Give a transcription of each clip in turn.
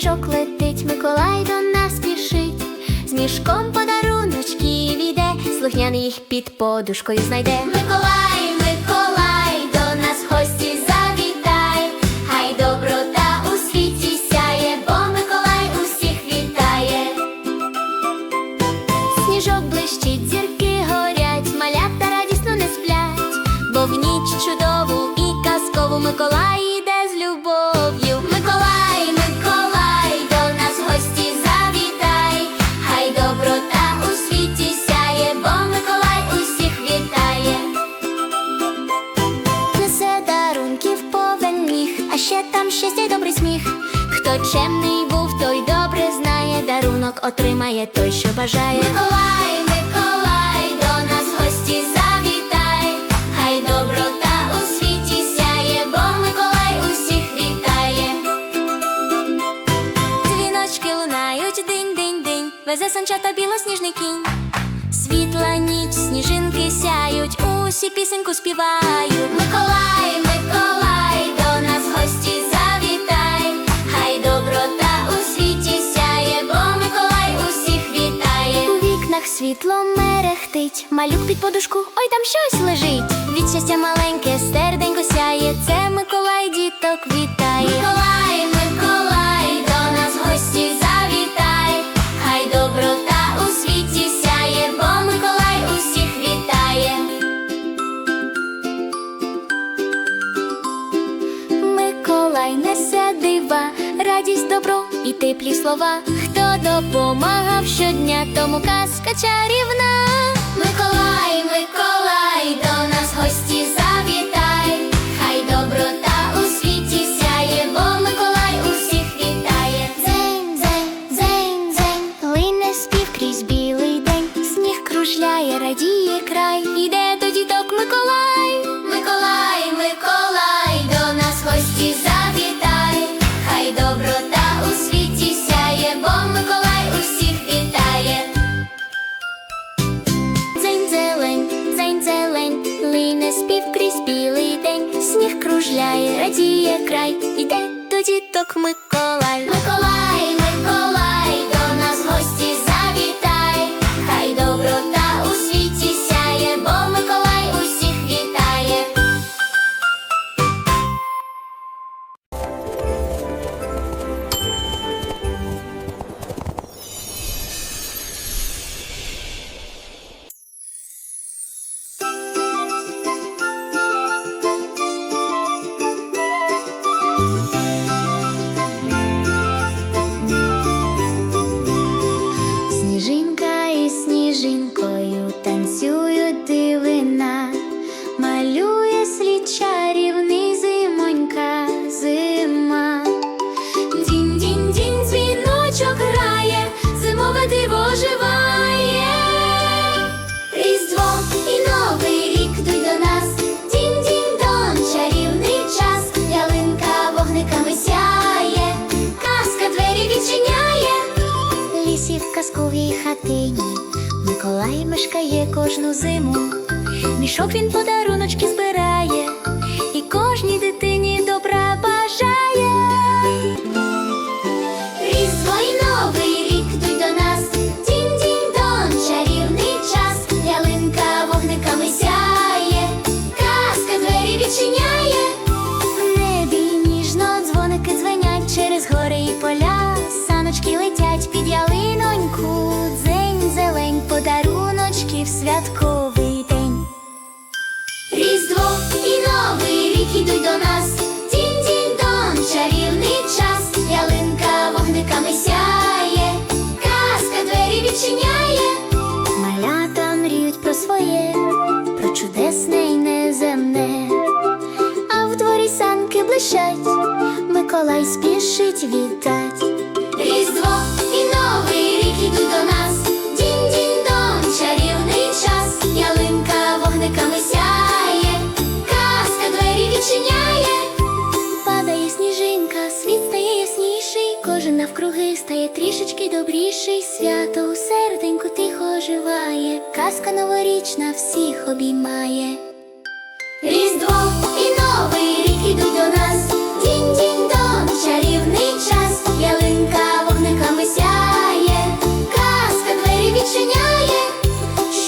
сніжок летить, Миколай до нас спішить, з мішком подаруночки віде, слухняний їх під подушкою знайде. Миколай, Миколай, до нас в гості завітай, хай доброта у світі сяє, бо Миколай усіх вітає. Сніжок блищить, зірки отримає той, що бажає. Миколай, Миколай, до нас в гості завітай, хай доброта у світі сяє, бо Миколай усіх вітає. Дзвіночки лунають динь-динь-динь, везе санчата білосніжний кінь. Світла ніч, сніжинки сяють, усі пісеньку співають. Миколай, Миколай, малюк під подушку, ой там щось лежить. Від щастя маленьке серденько сяє, це Миколай діток вітає. Миколай, Миколай, до нас в гості завітай, хай доброта у світі сяє, бо Миколай усіх вітає. Миколай несе дива, радість, добро і теплі слова. Хто допомагав щодня, тому казка чарівна. Миколай, Миколай, до нас гості завітай, радіє край, іде діток Миколай. Миколай, Сніжинка казковій хатині Миколай мешкає кожну зиму. Мішок він подаруночки збирає Саночки летять під ялиноньку. Дзень зелень, подаруночки в святковий день. Різдво і новий рік ідуть до нас. Дінь, дінь, дон, чарівний час. Ялинка вогниками сяє, казка двері відчиняє. Малята мріють про своє, про чудесне й неземне. А в санки блищать, Миколай спішить вітать. Тіший свято у серденьку тихо живає, казка новорічна всіх обіймає. Різдво і новий рік ідуть до нас, дінь дінь дон чарівний час, ялинка вогниками сяє, казка двері відчиняє,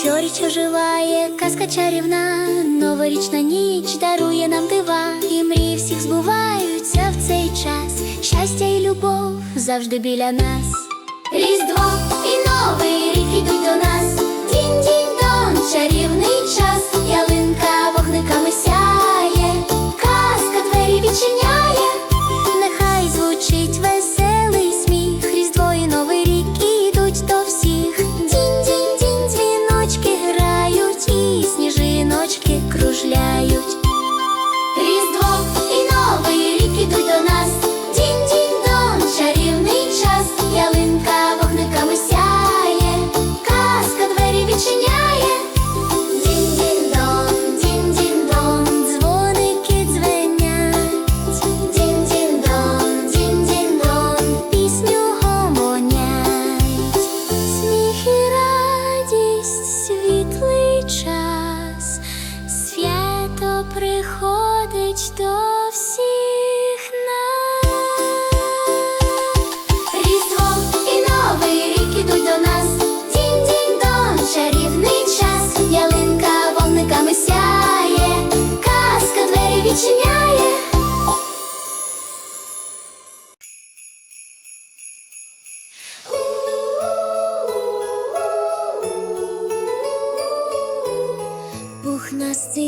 Щоріч оживає, казка чарівна, новорічна ніч дарує нам дива, і мрії всіх збуваються в цей час. Щастя і любов завжди біля нас. Різдво і новий рік ідуть до нас. Дінь-дінь-дон, чарівний час, ялинка вогниками сяє, казка двері відчиняє.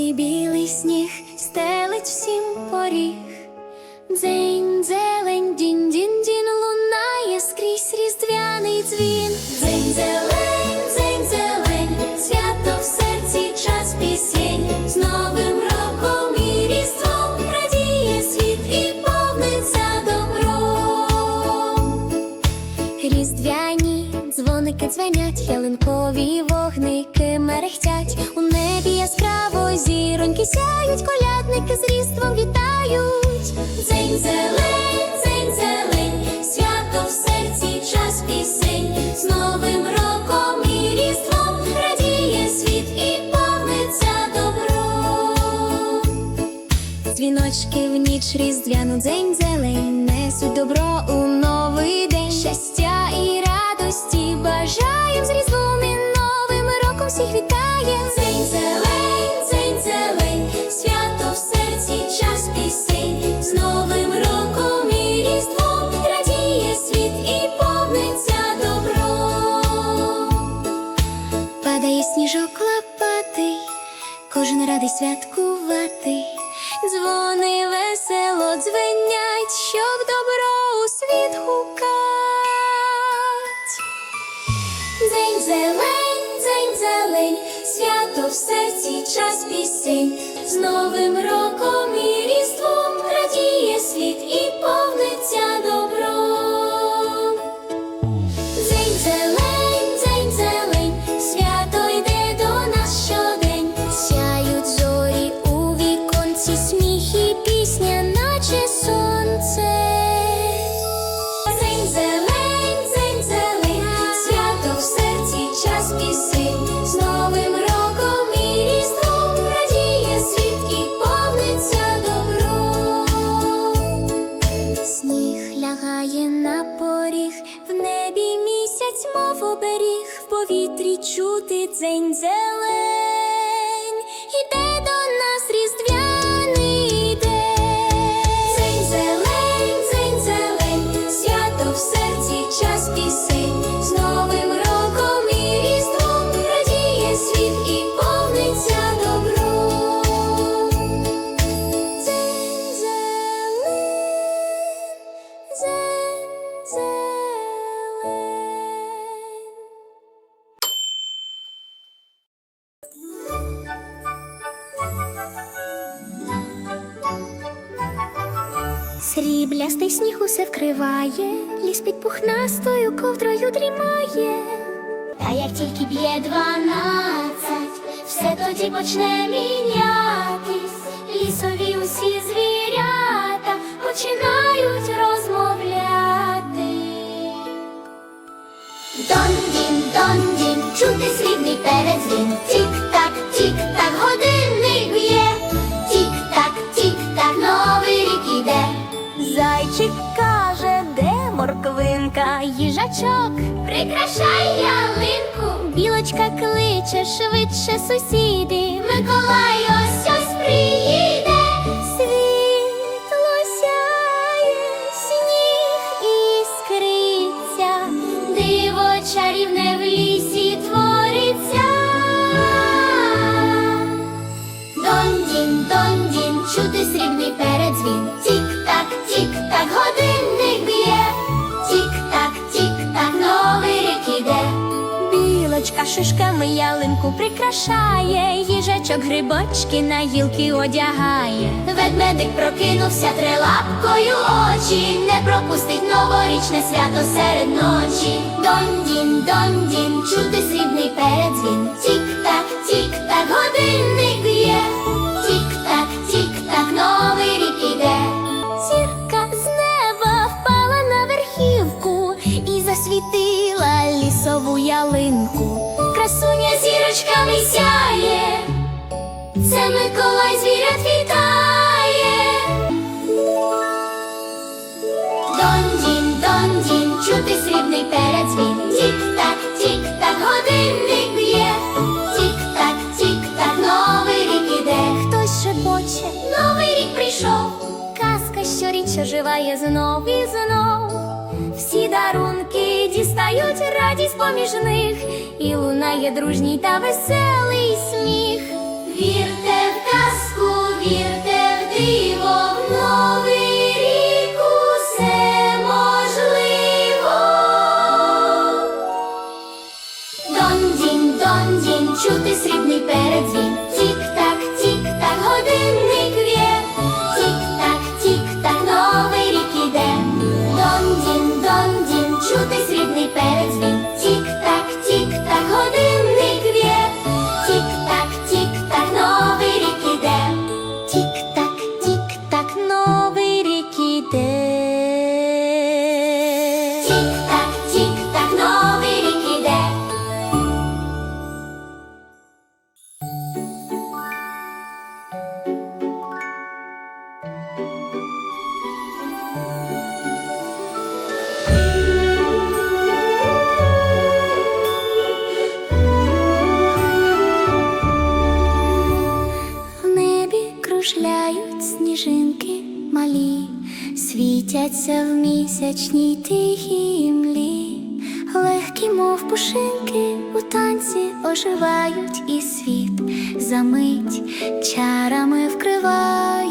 Пухнастий білий сніг стелить всім поріг. Дзень, зелень, дінь, дінь, дінь лунає скрізь різдвяний дзвін. Дзень, зелень, дзвоники дзвенять, ялинкові вогники мерехтять. У небі яскраво зіроньки сяють, колядники з різдвом вітають. Дзень зелень, дзень зелень, свято в серці, час пісень. З новим роком і різдвом радіє світ і повниться добром. Дзвіночки в ніч різдвяну дзень зелень несуть добро вітає. Дзень зелень, дзень зелень, свято в серці, час пісень. З новим роком і різдвом радіє світ і повниться добром. Падає сніжок лопатий, кожен радий святкувати. Дзвони весело дзвенять, щоб добро у світ гукать. Дзень зелень, дзень свято в серці, час пісень. З новим роком і різдвом радіє світ Лягає на поріг, в небі місяць, мов оберіг, в повітрі чути дзень зелень, іде до нас Сріблястий сніг усе вкриває, ліс під пухнастою ковдрою дрімає. Та як тільки б'є дванадцять, все тоді почне мінятись. Лісові усі звірята починають розмовляти. Їжачок, прикрашай ялинку, білочка кличе швидше сусіди. Миколай ось ось приїде. Прикрашає, їжачок грибочки на гілки одягає. Ведмедик прокинувся трилапкою очі, не пропустить новорічне свято серед ночі. Дондін, дондін, чути срібний передзвін. Щоріч оживає знов і знов. Всі дарунки дістають радість поміж них, і лунає дружній та веселий сміх. Вірте в казку, вірте в диво, в новий рік усе можливо. Дондін, дондін, чути срібний передзвін. Кружляють сніжинки малі, світяться в місячній тихій млі, легкі, мов пушинки, у танці оживають і світ за мить чарами вкривають.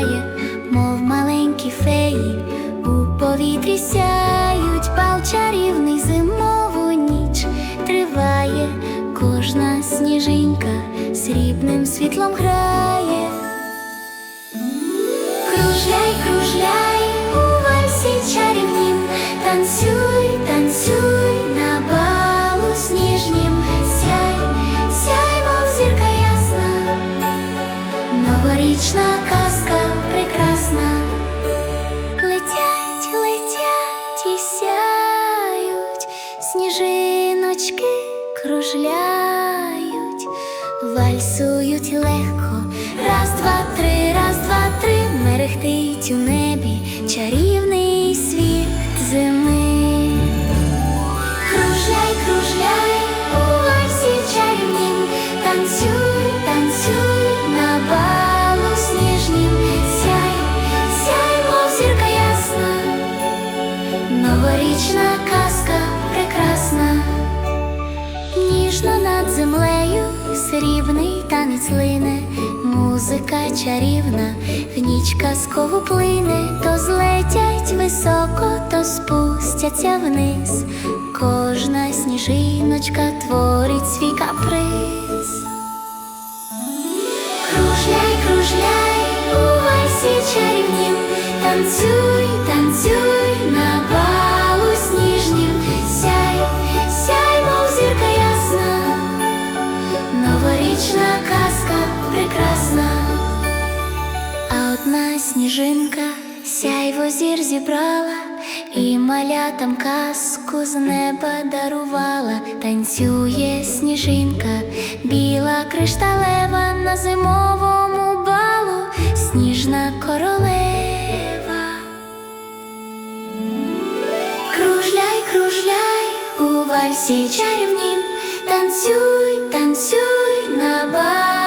Закружляє, мов маленькі феї, у повітрі сяють, бал чарівний зимову ніч триває, кожна сніжинка срібним світлом грає. Кружляй, кружляй вальсують легко, раз, два, три, раз, два, три, мерехтить у небі чарівний срібний танець лине, музика чарівна, в ніч казкову плине, то злетять високо, то спустяться вниз. Кожна сніжиночка творить свій каприз. Кружляй, кружляй у вальсі чарівнім, танцюй, танцюй на балу одна сніжинка Сяйво зір зібрала і малятам казку з неба дарувала, танцює сніжинка, біла кришталева на зимовому балу, сніжна королева. Кружляй, кружляй у вальсі чарівнім, танцюй, танцюй на балі.